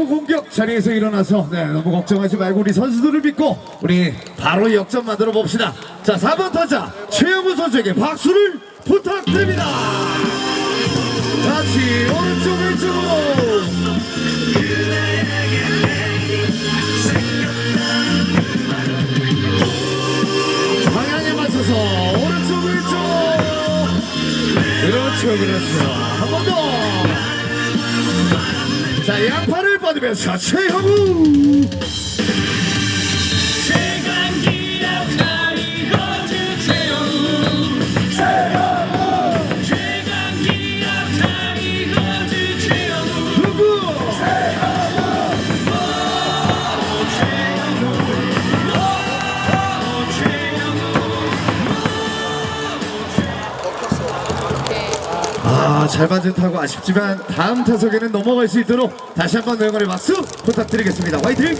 초공격 자리에서 일어나서 네, 너무 걱정하지 말고 우리 선수들을 믿고 우리 바로 역전 만들어 봅시다. 자, 4번 타자 최영우 선수에게 박수를 부탁드립니다. 같이 오른쪽 왼쪽으로 방향에 맞춰서 오른쪽 왼쪽 그렇죠 그렇죠 한 번 더 자 양팔을 뻗으면서 최형우 아, 잘 맞은 타고 아쉽지만 다음 타석에는 넘어갈 수 있도록 다시 한번 응원의 박수 부탁드리겠습니다. 화이팅!